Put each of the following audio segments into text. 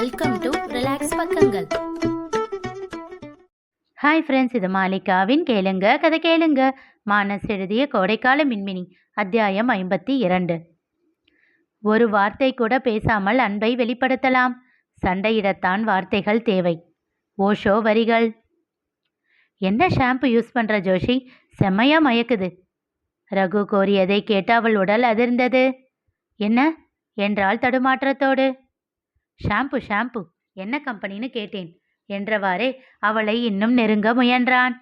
Welcome to relax பக்கங்கள் hi friends இது மாலிகாவின் கேளுங்க கதை கேளுங்க. மானஸ் எழுதிய கோடைக்கால மின்மினி அத்தியாயம் ஐம்பத்தி இரண்டு. ஒரு வார்த்தை கூட பேசாமல் அன்பை வெளிப்படுத்தலாம். சண்டையிடத்தான் வார்த்தைகள் தேவை. ஓஷோ வரிகள். என்ன ஷாம்பு யூஸ் பண்ணுற ஜோஷி? செம்மையா மயக்குது. ரகு கோரியதை கேட்டு அவள் உடல் அதிர்ந்தது. என்ன? என்றால் தடுமாற்றத்தோடு. ஷாம்பு ஷாம்பு என்ன கம்பெனின்னு கேட்டேன். என்றவாறே அவளை இன்னும் நெருங்க முயன்றான்.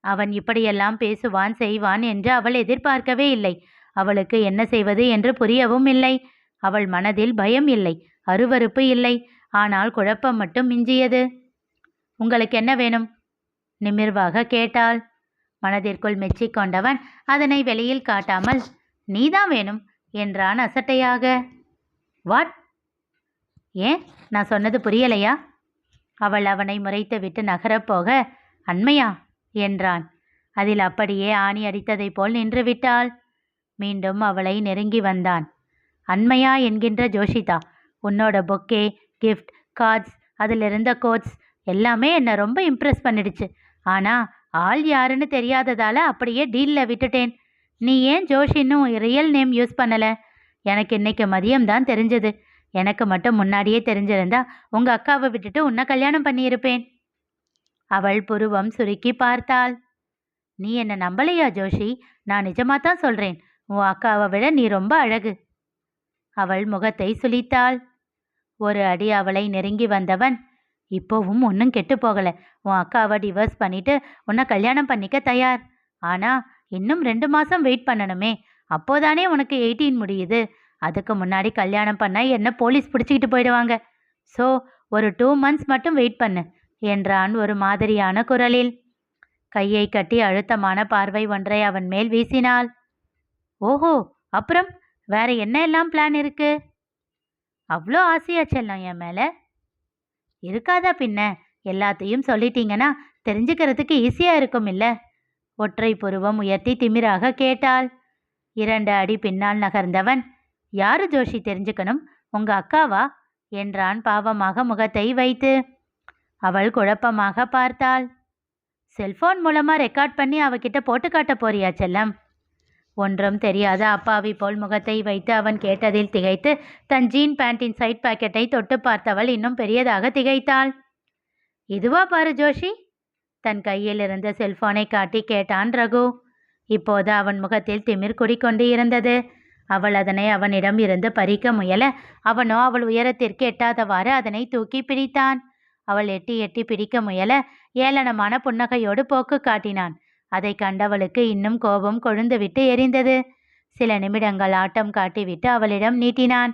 அவன் இப்படியெல்லாம் பேசுவான் செய்வான் என்று அவள் எதிர்பார்க்கவே இல்லை. அவளுக்கு என்ன செய்வது என்று புரியவும் இல்லை. அவள் மனதில் பயம் இல்லை. அருவருப்பு இல்லை. ஆனால் குழப்பம் மட்டும் மிஞ்சியது. உங்களுக்கு என்ன வேணும்? நிமிர்வாக கேட்டாள். மனதிற்குள் மெச்சிக்கொண்டவன் அதனை வெளியில் காட்டாமல் நீதான் வேணும் என்றான் அசட்டையாக. வாட் ஏன்? நான் சொன்னது புரியலையா? அவள் அவனை முறைத்துவிட்டு நகரப் போக அண்மையா? என்றான். அதில் அப்படியே ஆணி அடித்ததைப் போல் நின்று விட்டாள். மீண்டும் அவளை நெருங்கி வந்தான். அண்மையா? என்கின்ற ஜோஷிதா. உன்னோட பொக்கே கிஃப்ட் கார்ட்ஸ் அதில் இருந்த கோட்ஸ் எல்லாமே என்னை ரொம்ப இம்ப்ரெஸ் பண்ணிடுச்சு. ஆனால் ஆள் யாருன்னு தெரியாததால அப்படியே டீலில் விட்டுட்டேன். நீ ஏன் ஜோஷ் ரியல் நேம் யூஸ் பண்ணலை? எனக்கு இன்னைக்கு மதியம் தான் தெரிஞ்சது. எனக்கு மட்டும் முன்னாடியே தெரிஞ்சிருந்தா உங்க அக்காவை விட்டுட்டு உன்னை கல்யாணம் பண்ணியிருப்பேன். அவள் புருவம் சுருக்கி பார்த்தாள். நீ என்ன நம்பலையா ஜோஷி? நான் நிஜமா தான் சொல்றேன். உன் அக்காவை விட நீ ரொம்ப அழகு. அவள் முகத்தை சுளித்தாள். ஒரு அடி அவளை நெருங்கி வந்தவன் இப்போவும் ஒன்றும் கெட்டு போகல. உன் அக்காவை டிவோர்ஸ் பண்ணிட்டு உன்னை கல்யாணம் பண்ணிக்க தயார். ஆனா இன்னும் ரெண்டு மாசம் வெயிட் பண்ணணுமே. அப்போதானே உனக்கு எயிட்டீன் முடியுது. அதுக்கு முன்னாடி கல்யாணம் பண்ணால் என்ன போலீஸ் பிடிச்சிக்கிட்டு போயிடுவாங்க. ஸோ ஒரு டூ மந்த்ஸ் மட்டும் வெயிட் பண்ணு என்றான் ஒரு மாதிரியான குரலில். கையை கட்டி அழுத்தமான பார்வை ஒன்றை அவன் மேல் வீசினாள். ஓஹோ அப்புறம் வேற என்ன எல்லாம் பிளான் இருக்கு? அவ்வளோ ஆசையா செல்லம் என் மேலே? இருக்காதா பின்ன? எல்லாத்தையும் சொல்லிட்டீங்கன்னா தெரிஞ்சுக்கிறதுக்கு ஈஸியாக இருக்கும் இல்லை? ஒற்றை புருவம் உயர்த்தி திமிராக கேட்டாள். இரண்டு அடி பின்னால் நகர்ந்தவன் யாரு ஜோஷி தெரிஞ்சுக்கணும்? உங்க அக்காவா? என்றான் பாவமாக முகத்தை வைத்து. அவள் குழப்பமாக பார்த்தாள். செல்போன் மூலமா ரெக்கார்ட் பண்ணி அவகிட்ட போட்டு காட்ட போறியா செல்லம்? ஒன்றும் தெரியாத அப்பாவி போல் முகத்தை வைத்து அவன் கேட்டதில் திகைத்து தன் ஜீன் பேண்டின் சைட் பாக்கெட்டை தொட்டு பார்த்தவள் இன்னும் பெரியதாக திகைத்தாள். இதுவா பாரு ஜோஷி? தன் கையில் இருந்த செல்போனை காட்டி கேட்டான் ரகு. இப்போது அவன் முகத்தில் திமிர் குடிக்கொண்டு இருந்தது. அவள் அதனை அவனிடம் இருந்து பறிக்க முயல அவனோ அவள் உயரத்திற்கு எட்டாதவாறு அதனை தூக்கி பிடித்தான். அவள் எட்டி எட்டி பிடிக்க முயல ஏளனமான புன்னகையோடு போக்கு காட்டினான். அதை கண்டவளுக்கு இன்னும் கோபம் கொழுந்துவிட்டு எரிந்தது. சில நிமிடங்கள் ஆட்டம் காட்டிவிட்டு அவளிடம் நீட்டினான்.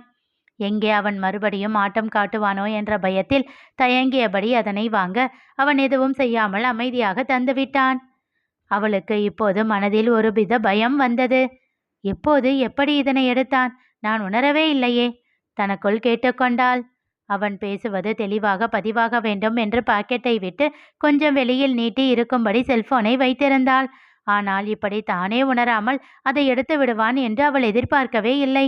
எங்கே அவன் மறுபடியும் ஆட்டம் காட்டுவானோ என்ற பயத்தில் தயங்கியபடி அதனை வாங்க அவன் எதுவும் செய்யாமல் அமைதியாக தந்துவிட்டான். அவளுக்கு இப்போது மனதில் ஒரு வித பயம் வந்தது. எப்போது எப்படி இதனை எடுத்தான்? நான் உணரவே இல்லையே. தனக்குள் கேட்டுக்கொண்டாள். அவன் பேசுவது தெளிவாக பதிவாக வேண்டும் என்று பாக்கெட்டை விட்டு கொஞ்சம் வெளியில் நீட்டி இருக்கும்படி செல்போனை வைத்திருந்தாள். ஆனால் இப்படி தானே உணராமல் அதை எடுத்து விடுவான் என்று அவள் எதிர்பார்க்கவே இல்லை.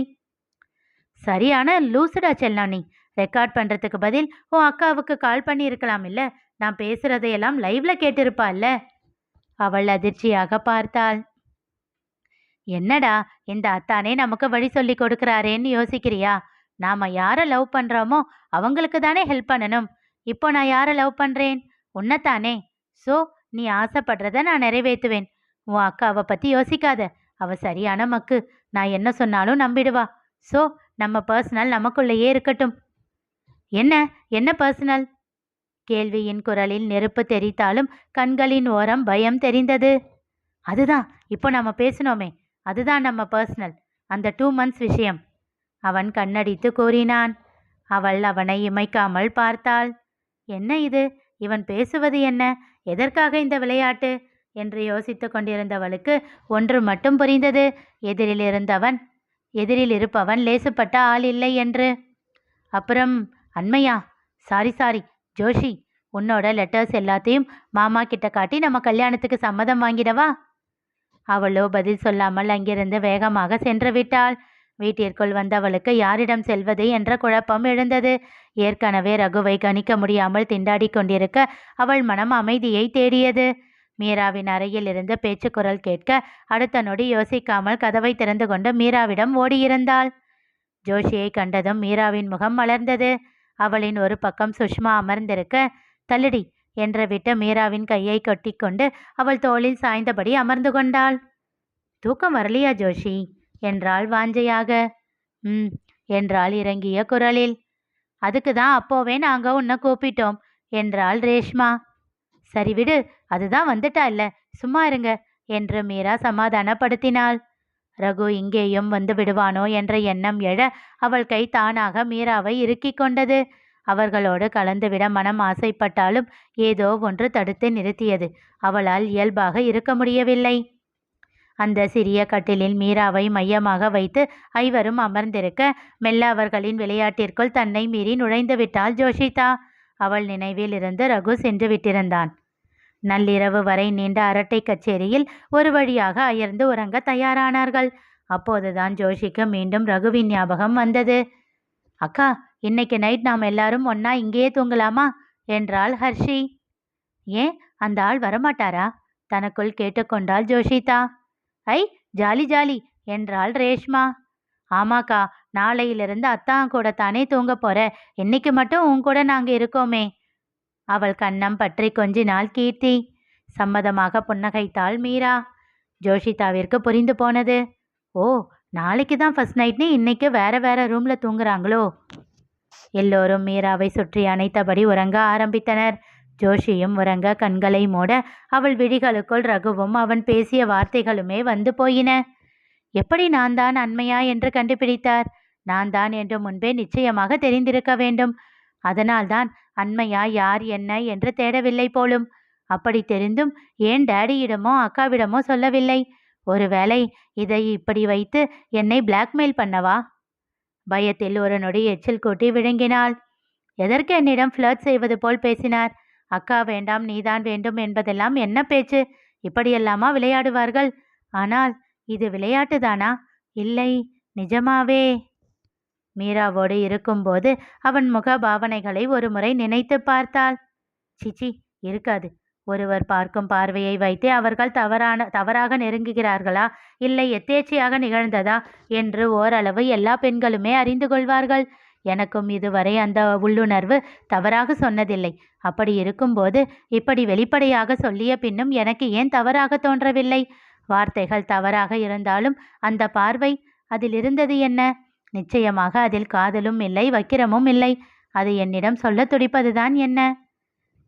சரியான லூசுடா செல்லானி. ரெக்கார்ட் பண்ணுறதுக்கு பதில் உன் அக்காவுக்கு கால் பண்ணியிருக்கலாம் இல்லை. நான் பேசுறதையெல்லாம் லைவ்ல கேட்டிருப்பாள்ல அவள் அதிர்ச்சியாக பார்த்தாள். என்னடா இந்த அத்தானே நமக்கு வழி சொல்லி கொடுக்கறாரேன்னு யோசிக்கிறியா? நாம யாரை லவ் பண்றோமோ அவங்களுக்கு தானே ஹெல்ப் பண்ணணும். இப்போ நான் யாரை லவ் பண்றேன்? உன்னைத்தானே. ஸோ நீ ஆசைப்படுறத நான் நிறைவேற்றுவேன். உன் அக்கா அவ பத்தி யோசிக்காத. அவ சரியான மக்கு. நான் என்ன சொன்னாலும் நம்பிடுவா. ஸோ நம்ம பர்சனல் நமக்குள்ளேயே இருக்கட்டும். என்ன? என்ன பர்சனல் கேள்வியின் குரலில் நெருப்பு தெரித்தாலும் கண்களின் ஓரம் பயம் தெரிந்தது. அதுதான் இப்போ நம்ம பேசினோமே. அதுதான் நம்ம பர்சனல் அந்த டூ மந்த்ஸ் விஷயம். அவன் கண்ணடித்து கூறினான். அவள் அவனை இமைக்காமல் பார்த்தாள். என்ன இது? இவன் பேசுவது என்ன? எதற்காக இந்த விளையாட்டு? என்று யோசித்து கொண்டிருந்தவளுக்கு ஒன்று மட்டும் புரிந்தது. எதிரில் இருந்தவன் எதிரில் இருப்பவன் லேசுப்பட்ட ஆள் இல்லை என்று. அப்புறம் அண்மையா சாரி சாரி ஜோஷி உன்னோட லெட்டர்ஸ் எல்லாத்தையும் மாமா கிட்ட காட்டி நம்ம கல்யாணத்துக்கு சம்மதம் வாங்கிடவா? அவளோ பதில் சொல்லாமல் அங்கிருந்து வேகமாக சென்று விட்டாள். வீட்டிற்குள் வந்தவளுக்கு யாரிடம் செல்வது என்ற குழப்பம் எழுந்தது. ஏற்கனவே ரகுவை கணிக்க முடியாமல் திண்டாடி கொண்டிருக்க அவள் மனம் அமைதியை தேடியது. மீராவின் அறையில் இருந்து பேச்சுக்குரல் கேட்க அடுத்த நொடி யோசிக்காமல் கதவை திறந்து கொண்டு மீராவிடம் ஓடியிருந்தாள். ஜோஷியை கண்டதும் மீராவின் முகம் மலர்ந்தது. அவளின் ஒரு பக்கம் சுஷ்மா அமர்ந்திருக்க தள்ளுடி என்றுவிட்டு மீராவின் கையை கொட்டிக்கொண்டு அவள் தோளில் சாய்ந்தபடி அமர்ந்து கொண்டாள். தூக்கம் வரலையா ஜோஷி? என்றாள் வாஞ்சையாக. ம் என்றாள் இறங்கிய குரலில். அதுக்கு தான் அப்போவே நாங்க உன்னை கூப்பிட்டோம் என்றாள் ரேஷ்மா. சரி விடு அதுதான் வந்துட்டா இல்ல சும்மா இருங்க என்று மீரா சமாதானப்படுத்தினாள். ரகு இங்கேயும் வந்து விடுவானோ? என்ற எண்ணம் எழ அவள் கை தானாக மீராவை இறுக்கிக் கொண்டது. அவர்களோடு கலந்துவிட மனம் ஆசைப்பட்டாலும் ஏதோ ஒன்று தடுத்து நிறுத்தியது. அவளால் இயல்பாக இருக்க முடியவில்லை. அந்த சிறிய கட்டிலில் மீராவை மையமாக வைத்து ஐவரும் அமர்ந்திருக்க மெல்ல அவர்களின் விளையாட்டிற்குள் தன்னை மீறி நுழைந்து விட்டாள் ஜோஷிதா. அவள் நினைவில் இருந்து ரகு சென்று விட்டிருந்தான். நள்ளிரவு வரை நீண்ட அரட்டை கச்சேரியில் ஒரு வழியாக அயர்ந்து உறங்க தயாரானார்கள். அப்போதுதான் ஜோஷிக்கு மீண்டும் ரகுவின் ஞாபகம் வந்தது. அக்கா இன்னைக்கு நைட் நாம் எல்லாரும் ஒன்னா இங்கேயே தூங்கலாமா? என்றாள் ஹர்ஷி. ஏன் அந்த ஆள் வரமாட்டாரா? தனக்குள் கேட்டுக்கொண்டாள் ஜோஷிதா. ஐ ஜாலி ஜாலி என்றாள் ரேஷ்மா. ஆமாக்கா நாளையிலிருந்து அத்தான் கூட தானே தூங்க போற. இன்னைக்கு மட்டும் உன் கூட நாங்க இருக்கோமே. அவள் கண்ணம் பற்றி கொஞ்சினாள் கீர்த்தி. சம்மதமாக புன்னகைத்தாள் மீரா. ஜோஷிதாவிற்கு புரிந்து போனது. ஓ நாளைக்கு தான் ஃபர்ஸ்ட் நைட்னு இன்னைக்கு வேற வேற ரூம்ல தூங்குறாங்களோ? எல்லோரும் மீராவை சுற்றி அணைத்தபடி உறங்க ஆரம்பித்தனர். ஜோஷியும் உறங்க கண்களை மூட அவள் விழிகளுக்குள் ரகுவும் அவன் பேசிய வார்த்தைகளுமே வந்து போயின. எப்படி நான் தான் அண்மையா என்று கண்டுபிடித்தார்? நான் தான் என்று முன்பே நிச்சயமாக தெரிந்திருக்க வேண்டும். அதனால்தான் அண்மையா யார் என்ன என்று தேடவில்லை போலும். அப்படி தெரிந்தும் ஏன் டேடியிடமோ அக்காவிடமோ சொல்லவில்லை? ஒருவேளை இதை இப்படி வைத்து என்னை பிளாக்மெயில் பண்ணவா? பயத்தில் ஒரு நொடி எச்சில் கூட்டி விழுங்கினாள். எதற்கு என்னிடம் ஃப்ளர்ட் செய்வது போல் பேசினார்? அக்கா வேண்டாம் நீதான் வேண்டும் என்பதெல்லாம் என்ன பேச்சு? இப்படியெல்லாமா விளையாடுவார்கள்? ஆனால் இது விளையாட்டுதானா? இல்லை நிஜமாவே. மீராவோடு இருக்கும்போது அவன் முக பாவனைகளை ஒரு முறை நினைத்து பார்த்தாள். சிச்சி இருக்காது. ஒருவர் பார்க்கும் பார்வையை வைத்தே அவர்கள் தவறான தவறாக நெருங்குகிறார்களா? இல்லை எத்தேச்சையாக நிகழ்ந்ததா? என்று ஓரளவு எல்லா பெண்களுமே அறிந்து கொள்வார்கள். எனக்கும் இதுவரை அந்த உள்ளுணர்வு தவறாக சொன்னதில்லை. அப்படி இருக்கும்போது இப்படி வெளிப்படையாக சொல்லிய பின்னும் எனக்கு ஏன் தவறாக தோன்றவில்லை? வார்த்தைகள் தவறாக இருந்தாலும் அந்த பார்வை அதில் இருந்தது என்ன? நிச்சயமாக அதில் காதலும் இல்லை வக்கிரமும் இல்லை. அது என்னிடம் சொல்ல துடிப்பதுதான் என்ன?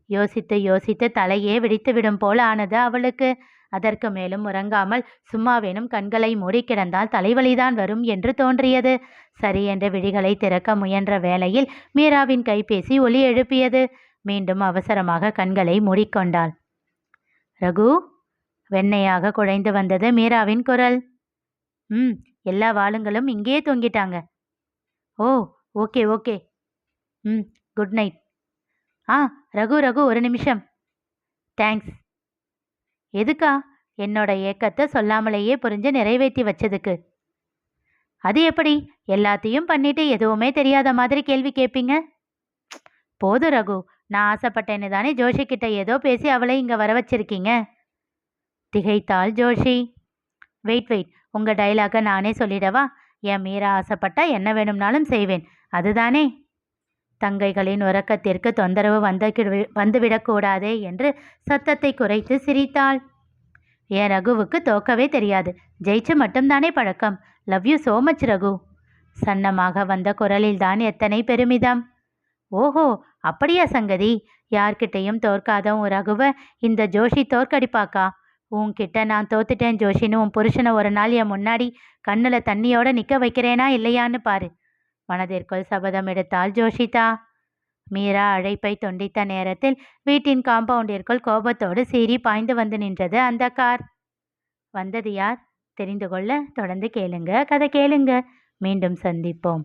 யோசித்து யோசித்து தலையே விடித்துவிடும் போல் ஆனது அவளுக்கு. அதற்கு மேலும் உறங்காமல் சும்மாவேனும் கண்களை மூடி கிடந்தால் தலைவலிதான் வரும் என்று தோன்றியது. சரி என்ற விழிகளை திறக்க முயன்ற வேளையில் மீராவின் கைபேசி ஒலி எழுப்பியது. மீண்டும் அவசரமாக கண்களை மூடிக்கொண்டாள். ரகு வெண்ணையாக குழைந்து வந்தது மீராவின் குரல். ம் எல்லா வாளுங்களும் இங்கேயே தொங்கிட்டாங்க. ஓ ஓகே ஓகே. ம் குட் நைட். ஆ ரகு ரகு ஒரு நிமிஷம். தேங்க்ஸ். எதுக்கா? என்னோட ஏக்கத்தை சொல்லாமலேயே புரிஞ்சு நிறைவேற்றி வச்சதுக்கு. அது எப்படி? எல்லாத்தையும் பண்ணிட்டு எதுவுமே தெரியாத மாதிரி கேள்வி கேட்பீங்க போதும் ரகு. நான் ஆசைப்பட்டேன்னு தானே ஜோஷி கிட்ட ஏதோ பேசி அவளை இங்கே வர வச்சிருக்கீங்க? திகைத்தாள் ஜோஷி. Wait wait. உங்கள் டைலாக நானே சொல்லிடவா? என் மீரா ஆசைப்பட்டா என்ன வேணும்னாலும் செய்வேன். அதுதானே? தங்கைகளின் உறக்கத்திற்கு தொந்தரவு வந்து வந்துவிடக்கூடாதே என்று சத்தத்தை குறைத்து சிரித்தாள். என் ரகுவுக்கு தோக்கவே தெரியாது. ஜெயிச்சு மட்டும்தானே பழக்கம். Love you so much Raghu. சன்னமாக வந்த குரலில்தான் எத்தனை பெருமிதம். ஓஹோ அப்படியா சங்கதி. யார்கிட்டையும் தோற்காத உன் ரகுவை இந்த ஜோஷி தோற்கடிப்பாக்கா? உன்கிட்ட நான் தோத்துட்டேன் ஜோஷின்னு உன் புருஷனை ஒரு நாள் என் முன்னாடி கண்ணில் தண்ணியோட நிற்க வைக்கிறேனா இல்லையான்னு பாரு. மனதிற்குள் சபதம் எடுத்தாள் ஜோஷிதா. மீரா அழைப்பை துண்டித்த நேரத்தில் வீட்டின் காம்பவுண்டிற்குள் கோபத்தோடு சீறி பாய்ந்து வந்து நின்றது அந்த கார். வந்தது யார்? தெரிந்து கொள்ள தொடர்ந்து கேளுங்க. கதை கேளுங்க. மீண்டும் சந்திப்போம்.